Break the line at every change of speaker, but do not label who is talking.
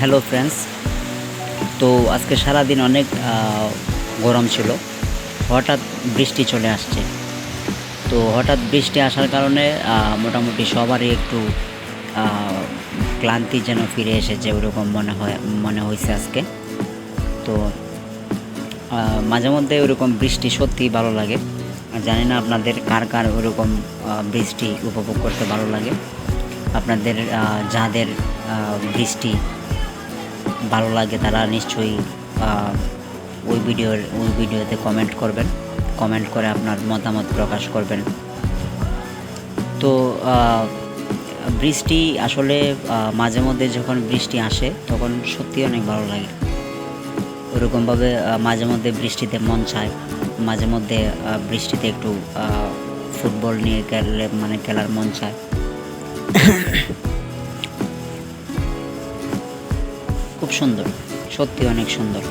Hello friends তো আজকে সারাদিন অনেক গরম ছিল। হঠাৎ বৃষ্টি চলে আসছে। তো হঠাৎ বৃষ্টি আসার কারণে মোটামুটি সবারই একটু ক্লান্তি যেন ফিরে এসেছে, ওরকম মনে হয়, মনে হয়েছে আজকে। তো মাঝে মধ্যে ওরকম বৃষ্টি সত্যিই ভালো লাগে। জানি না আপনাদের কার কার ওরকম বৃষ্টি উপভোগ করতে ভালো লাগে। আপনাদের যাদের বৃষ্টি ভালো লাগে তারা নিশ্চয়ই ওই ভিডিওর, ওই ভিডিওতে কমেন্ট করবেন। কমেন্ট করে আপনার মতামত প্রকাশ করবেন। তো বৃষ্টি আসলে মাঝে মধ্যে যখন বৃষ্টি আসে, তখন সত্যি অনেক ভালো লাগে। ওরকমভাবে মাঝে মধ্যে বৃষ্টিতে মন চায়। মাঝে মধ্যে বৃষ্টিতে একটু ফুটবল নিয়ে খেললে মানে খেলার মন চায়। খুব সুন্দর সত্যি অনেক সুন্দর।